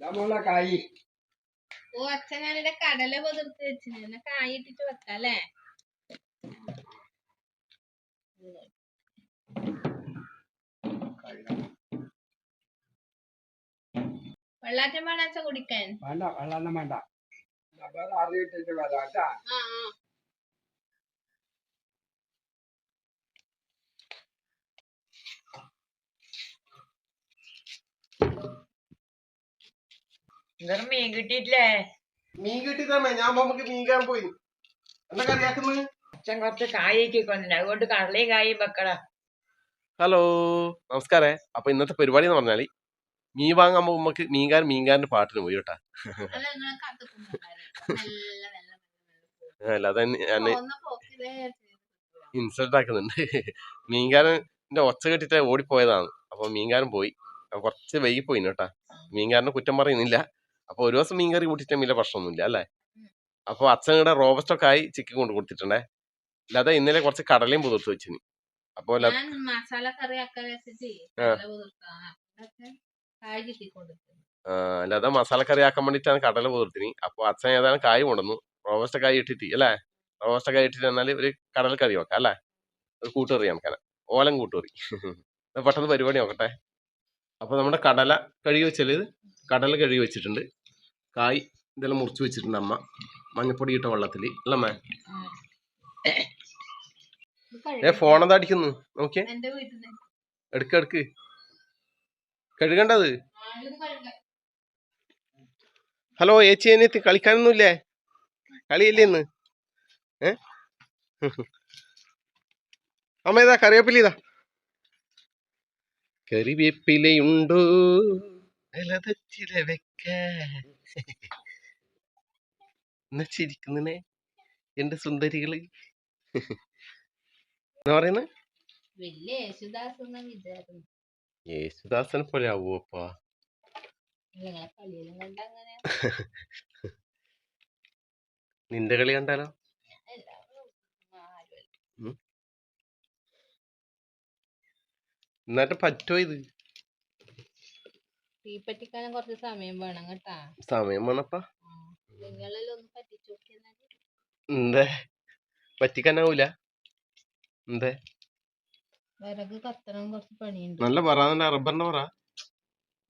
കായി. ഓ അച്ഛനാണിടെ കടല പതിർത്ത് വെച്ചിന് എന്നാ കായ ഇട്ടിട്ട് വെക്കാല്ലേ? വെള്ളാറ്റം വേണം അച്ഛൻ കുടിക്കാൻ? വേണ്ട വെള്ളം വേണ്ട. അറിയിട്ടിട്ട് വരാട്ടാ ആ ആ. മീൻ കിട്ടിയിട്ടില്ലേ? മീൻ കിട്ടിയതാമേ ഞാൻ നമുക്ക് മീൻ കാണാൻ പോയി. എന്താ കറിയാക്കുന്നത് അച്ഛൻ കുറച്ച് കായൊക്കെ അതുകൊണ്ട് കടലയും കായും വെക്കടാ ഹലോ നമസ്കാരേ. അപ്പൊ ഇന്നത്തെ പരിപാടി എന്ന് പറഞ്ഞാൽ മീൻ വാങ്ങാൻ പോകുമ്പോ മീൻകാരൻ മീൻകാരന്റെ പാട്ടിന് പോയി കേട്ടാ. അല്ലാതെ ഞാൻ ഇൻസൾട്ട് ആക്കുന്നുണ്ട്. മീൻകാരന്റെ ഒച്ച കെട്ടിട്ട് ഓടിപ്പോയതാണ്. അപ്പൊ മീൻകാരൻ പോയി. കുറച്ച് വൈകി പോയി കേട്ടാ. മീൻകാരനെ കുറ്റം പറയുന്നില്ല. അപ്പൊ ഒരു ദിവസം മീൻകറി കൂട്ടിയിട്ട് വലിയ പ്രശ്നമൊന്നുമില്ല അല്ലേ? അപ്പൊ അച്ഛൻ ഇവിടെ റോബസ്റ്റൊക്കെ ആയി ചിക്കൻ കൊണ്ട് കൊടുത്തിട്ടുണ്ടേ. അല്ലാതെ ഇന്നലെ കുറച്ച് കടലയും പുതിർത്ത് വെച്ചിന് അപ്പൊ ല- ഞാൻ മസാല കറി ആക്കാൻ വേണ്ടിട്ടാണ് കടല പുതിർത്തിന്. അപ്പൊ അച്ഛൻ ഏതായാലും കായ് കൊണ്ടുവന്നു. റോബസ്റ്റ കായ് ഇട്ടിട്ട് അല്ലേ? റോബസ്റ്റ കായ് ഇട്ടിട്ട് എന്നാൽ ഒരു കടൽ കറി വെക്കാം അല്ലേ? ഒരു കൂട്ടുകറി നമുക്കല്ല ഓലം കൂട്ടുകറി. പെട്ടെന്ന് പരിപാടി നോക്കട്ടെ. അപ്പൊ നമ്മുടെ കടല കഴുകി വെച്ചാൽ കടല കഴുകി വെച്ചിട്ടുണ്ട്. കായ് ഇതെല്ലാം മുറിച്ച് വെച്ചിട്ടുണ്ട് അമ്മ. മഞ്ഞപ്പൊടി ഇട്ട വെള്ളത്തിൽ അല്ലമ്മേ ഏ ഫോണെന്താ അടിക്കുന്നു? നോക്കിയേ. എടുക്ക എടുക്ക്. കഴുകണ്ടത്? ഹലോ ഏച്ചി അതിനകത്ത് കളിക്കാനൊന്നുമില്ലേ? കളിയില്ലേ ഇന്ന്? ഏ? അമ്മ ഇതാ കറിവേപ്പില ഇതാ. കറിവേപ്പിലയുണ്ടോ. ഇലതച്ചില വെക്കാൻ എന്നാ ചിരിക്കുന്നേ എന്റെ സുന്ദരികൾ. എന്നാ പറയുന്ന? യേശുദാസനെ പോലെ അങ്ങനെ നിന്റെ കളി കണ്ടാലോ? എന്നിട്ട് പറ്റോ ഇത്? തീ കുറച്ച് സമയം വേണം കേട്ടാ. സമയം വേണപ്പാ. നിങ്ങളെല്ലാം പറ്റിച്ചു എന്തേ? പറ്റിക്കാനാവൂല. എന്തേ? വിറക് കത്തണം കുറച്ച് പണിയുണ്ട്. നല്ല പറ നല്ല റബ്ബറിന്റെ പറ.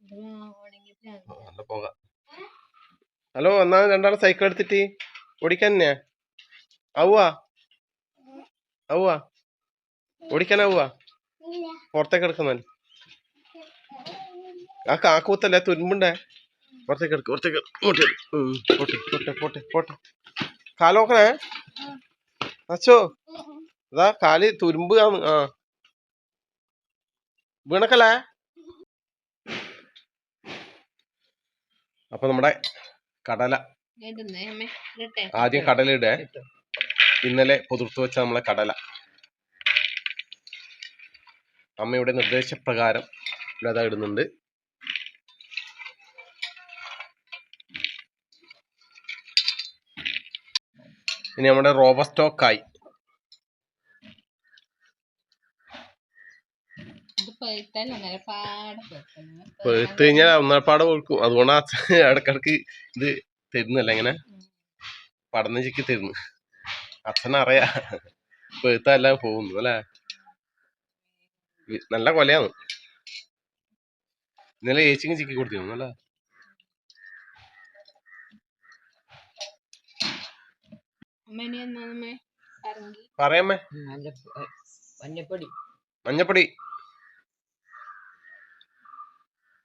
ഇത് ഉണങ്ങി ആ, നല്ല പോക. ഹലോ എന്നാ രണ്ടാളെ സൈക്കിൾ എടുത്തിട്ട് ഓടിക്കാൻ തന്നെയാ ആവുവാ ആവുവാ. ഓടിക്കാനാവുവാ? പുറത്തേക്ക് എടുക്കുന്നല്ലേ ആ കാക്കൂത്തല്ലേ തുരുമ്പുണ്ടേ? പുറത്തേക്ക് എടുക്കും പുറത്തേക്ക് പോട്ടെ പോട്ടെ പോട്ടെ പോട്ടെ പോട്ടെ. കാൽ നോക്കണേ അച്ചോ അതാ കാൽ തുരുമ്പ് ആ. വീണക്കല്ലേ? അപ്പൊ നമ്മുടെ കടല. ആദ്യം ആദ്യം കടലിടെ ഇന്നലെ പുതിർത്തു വെച്ച നമ്മളെ കടല. അമ്മയുടെ നിർദ്ദേശപ്രകാരം ഇവിടെ അതാ ഇടുന്നുണ്ട്. ഇനി നമ്മുടെ റോബസ്റ്റോക്കായി. പെഴുത്ത് കഴിഞ്ഞാൽ ഒന്നരപ്പാട് കൊടുക്കും. അതുകൊണ്ടാണ് ഇടക്കിടക്ക് ഇത് തരുന്നല്ല ഇങ്ങനെ. പടന്ന് ചിക്കി തരുന്നു. അച്ഛനറിയാ. പെഴുത്തല്ല പോകുന്നു അല്ലേ? നല്ല കൊലയാണ്. ഇന്നലെ ഏച്ചിങ് ചിക്കി കൊടുത്തിരുന്നു അല്ലേ? മഞ്ഞപ്പൊടി. മഞ്ഞപ്പൊടി.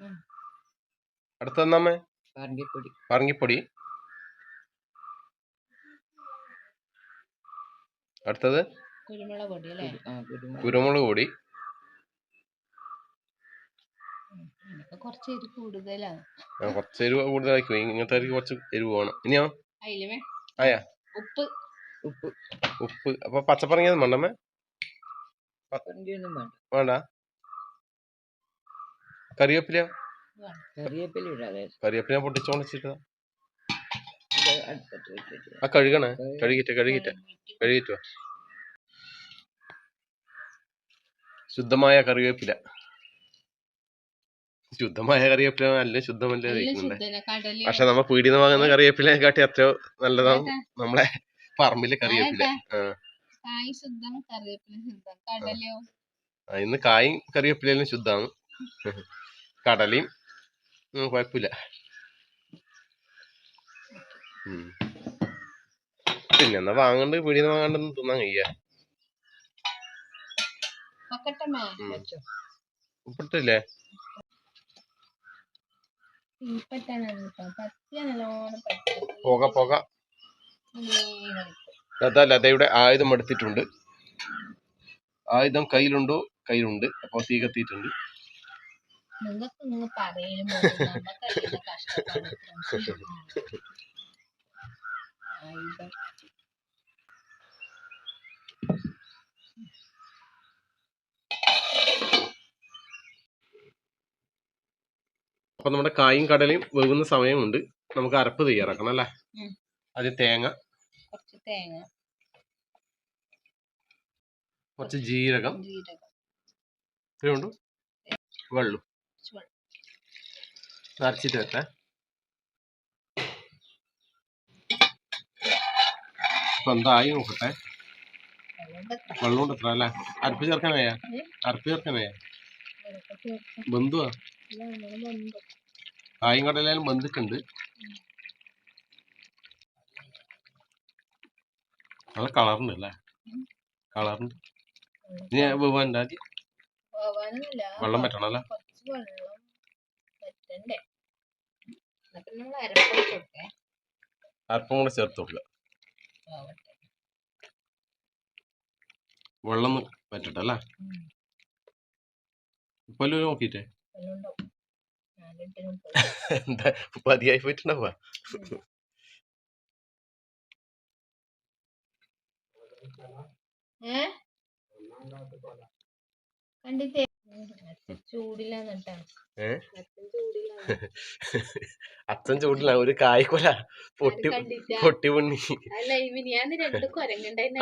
ഉം. അടുത്ത തന്നമ്മേ പറങ്കിപ്പൊടി. പറങ്കിപ്പൊടി. അടുത്തത്? കുരുമുളക്. പൊടി. അല്ലേ കുരുമുളക് കുറച്ച് എരി കൂടുതലാണ് കുറച്ച് എരിവ് കൂടുതലാക്കി ഇങ്ങനത്തെ കുറച്ച് എരിവ് വേണം. ഇനിയോ? ആയാ. ഉപ്പ്. ഉപ്പ്. ഉപ്പ്. അപ്പൊ പച്ചപ്പറങ്ങിയത് വേണ്ടമ്മേ വേണ്ട കറിവേപ്പില കറിവേപ്പില ഇടാതെ കറിവേപ്പില പൊട്ടിച്ചോണിച്ചിട്ട് ആ കഴുകണേ. കഴുകിട്ട് കഴുകിട്ട് കഴുകിട്ട്. ശുദ്ധമായ കറിവേപ്പില. ശുദ്ധമായ കറിവേപ്പില നല്ല ശുദ്ധമല്ലേ കഴിക്കുന്നുണ്ട് പക്ഷെ നമ്മ പീടിന്ന് വാങ്ങുന്ന കറിവേപ്പിലെ കാട്ടി അത്രയോ നല്ലതാണ് നമ്മളെ പറമ്പിലെ കറിവേപ്പില. ഇന്ന് കായും കറിവേപ്പിലും ശുദ്ധമാണ് കടലയും? കുഴപ്പമില്ല. പിന്നെ എന്നാ വാങ്ങണ്ട് പീടിന്ന് വാങ്ങണ്ടെന്ന് തിന്നാൻ കഴിയ. മക്കട്ടമ്മേ ഉപ്പിട്ടില്ലേ തീപ്പറ്റാനാണ് കേട്ടോ പറ്റിയ നല്ലോണം പറ്റി പുക പോക. ലത ലതയുടെ ആയുധം എടുത്തിട്ടുണ്ട്. ആയുധം കയ്യിലുണ്ടോ? കയ്യിലുണ്ട്. അപ്പോൾ തീ കത്തിയിട്ടുണ്ട്. നിങ്ങൾക്ക് നിങ്ങൾ പറയലും പോലെ നമുക്കറിയുന്ന കഷ്ടപ്പാട് അപ്പൊ നമ്മുടെ കായും കടലയും വേവുന്ന സമയമുണ്ട്. നമുക്ക് അരപ്പ് തയ്യാറാക്കണം അല്ലേ? അത് ആദ്യം തേങ്ങ. കുറച്ച് തേങ്ങ. കുറച്ച് ജീരകം. ജീരകം. ഇത്രയുണ്ട് വെള്ളം. നിറച്ചിട്ട് വെക്കാം എന്തായി നോക്കട്ടെ. വെള്ളം കൊണ്ട് എത്ര അല്ലേ? അരപ്പ് ചേർക്കാനായ. അരപ്പ് ചേർക്കാനായ? ബന്ധുവാ? ഇത് ബന്ധുക്കുണ്ട്. ബന്ധിട്ടുണ്ട് നല്ല കളറുണ്ട് അല്ലേ. കളറുണ്ട് ഇനി ആദ്യം. വെള്ളം പറ്റണം അല്ലേ? കുറച്ച് വെള്ളം പറ്റണ്ടേ? എന്നിട്ട് നമ്മൾ അരപ്പൊഴിച്ചോട്ടെ അരപ്പും കൂടെ ചേർത്ത് കൊടുക്കുക വെള്ളം പറ്റട്ടെ അല്ലേ? ഉം. ഇപ്പൊ നോക്കിയിട്ടേ? പതിയായി പോയിട്ടുണ്ടാവുക? അച്ഛൻ ചൂടില്ല ഒരു കായ്ക്കൊല പൊട്ടി പൊട്ടി പൊണ്ണി.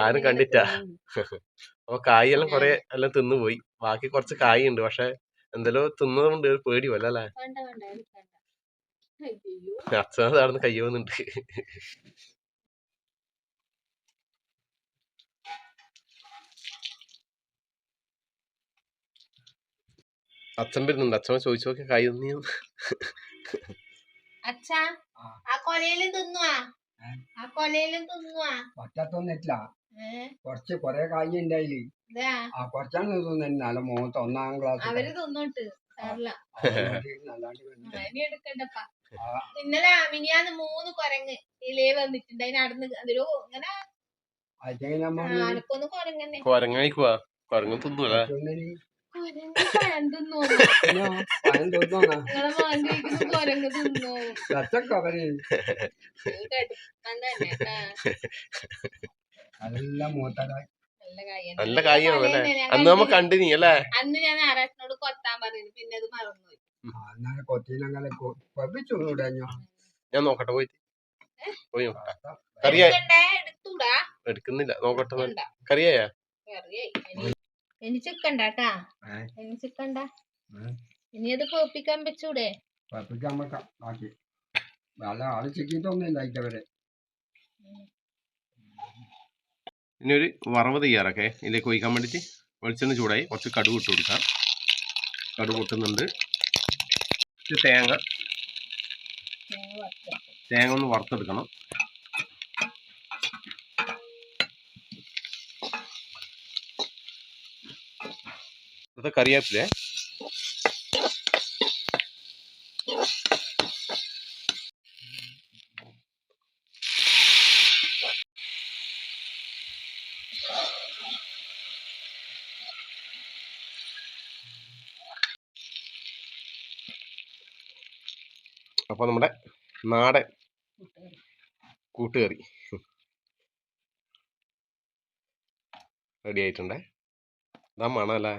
ആരും കണ്ടിട്ടാ? അപ്പൊ കായെല്ലാം കൊറേ എല്ലാം തിന്നുപോയി. ബാക്കി കുറച്ച് കായ് ഉണ്ട് പക്ഷെ എന്തെല്ലോ തിന്നതുകൊണ്ട് ഒരു പേടി വല്ല അല്ലേ? താഴ്ന്ന് കയ്യോന്നുണ്ട് അച്ഛൻ വരുന്നുണ്ട്. അച്ഛൻ ചോദിച്ചു നോക്കി കൈ തിന്നി അച്ഛാ ആ. കൊലയിലും തിന്നുവാ. ആ കൊലയിലും തിന്നുവാ. പറ്റത്തൊന്നില്ല ഏ കുറച്ച് കൊറേ കായ് ഉണ്ടായിൽ ആ ആ കുറച്ചാണ് തോന്നുന്നില്ല മോത്ത് ഒന്നാം ക്ലാസ് അവർ തിന്നോട്ട്. ഇന്നലെ മിനിയാന്ന് മൂന്ന് കൊരങ്ങ് ഇലേ വന്നിട്ടുണ്ട്. അതിന് നടന്ന് അതിലോ ഇങ്ങനെ ആനക്കൊന്ന് കുരങ്ങനെ കൊരങ്ങായിക്കുവാ കൊരങ്ങൻ തിന്നൂല? കുരങ്ങ് തിന്നോ. അതെല്ലാം നല്ല കായാണ് അല്ലേ അന്ന് നമ്മ കണ്ടിന്. അല്ലേ? അന്ന് ഞാൻ കൊത്താൻ പറഞ്ഞു പിന്നെ അത് മറന്നുപോയി അന്നാണ് കൊത്തിനങ്ങനെ ഞാൻ നോക്കട്ടെ പോയി. പോയി കറിയാ എടുക്കുന്നില്ല. നോക്കട്ടെ. കറിയായ. ഇനി- ഇനി ചിക്കണ്ട കേട്ടാ ഏ? ഇനി ചിക്കണ്ട ഇനി അത് പേപ്പിക്കാൻ വെച്ചൂടെ? പേപ്പിക്കാൻ വെക്കാം. ബാക്കി. നല്ല ആൾ ചിക്കിട്ടൊന്നുമില്ല ഇറ്റവരെ ഇനി ഒരു വറവ് തയ്യാറാക്കേ. ഇതിലേക്ക് ഒഴിക്കാൻ വേണ്ടിയിട്ട് വെളിച്ചെണ്ണ ചൂടായി കുറച്ച് കടുക് ഇട്ട് കൊടുക്കാം. കടുക് പൊട്ടുന്നുണ്ട്. ഇത് തേങ്ങ. തേങ്ങ ഒന്ന് വറുത്തെടുക്കണം. ഇത് കറിവേപ്പിലേ അപ്പൊ നമ്മുടെ നാടൻ കൂട്ടുകറി. റെഡി ആയിട്ടുണ്ടേ ഇതാ മണം അല്ലേ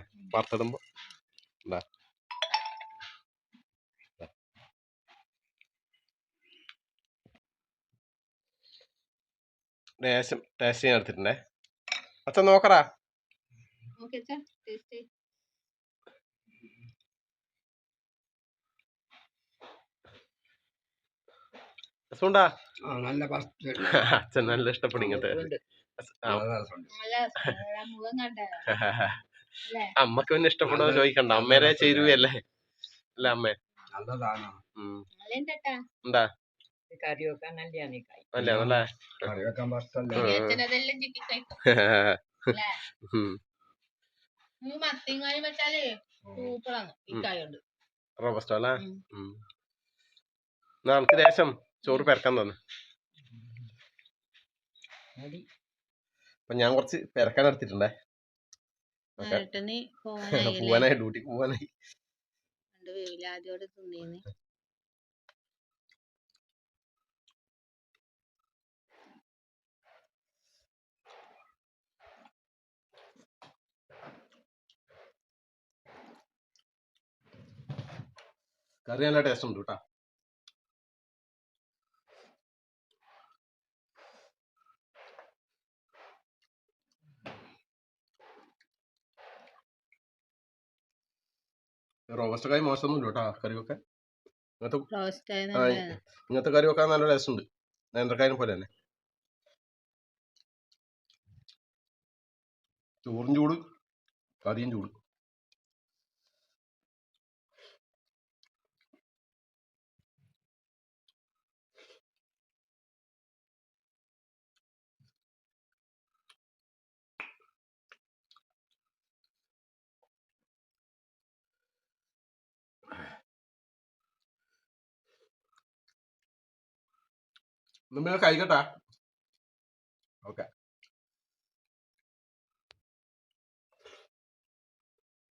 എന്താ. ലേശം ടേസ്റ്റ് ചെയ്യാൻ എടുത്തിട്ടുണ്ടേ. അച്ഛൻ നോക്കടാ. രസമുണ്ടാ? നല്ല ഫസ്റ്റ് അച്ഛൻ നല്ല ഇഷ്ടപ്പെടും അമ്മയ്ക്ക് പിന്നെ ഇഷ്ടപ്പെടുന്നത് ചോദിക്കണ്ട. അമ്മേരെ ചേരുവല്ലേ അല്ല? അമ്മേ? ഉണ്ടാ റോബസ്റ്റോ അല്ലേ. നമുക്ക് ദേശം ചോറ് പെരക്കാൻ തന്നെ. അപ്പൊ ഞാൻ കുറച്ച് പെരക്കാൻ എടുത്തിട്ടുണ്ടേ പോവാനായി ഡ്യൂട്ടിക്ക് പോവാനായി. കറി നല്ല ടേസ്റ്റ് ഉണ്ട് കേട്ടാ റോബസ്റ്റ് കായ് മോശമൊന്നും ഇല്ല കേട്ടോ കറിയൊക്കെ ഇങ്ങനത്തെ ഇങ്ങനത്തെ കറി വെക്കാൻ നല്ല ടേസ്റ്റ് ഉണ്ട്. നേന്ത്രക്കായനെ പോലെ തന്നെ. ചോറും ചൂട് കറിയും ചൂട്. നമ്മൾ ആയിക്കോട്ടെ ഓക്കെ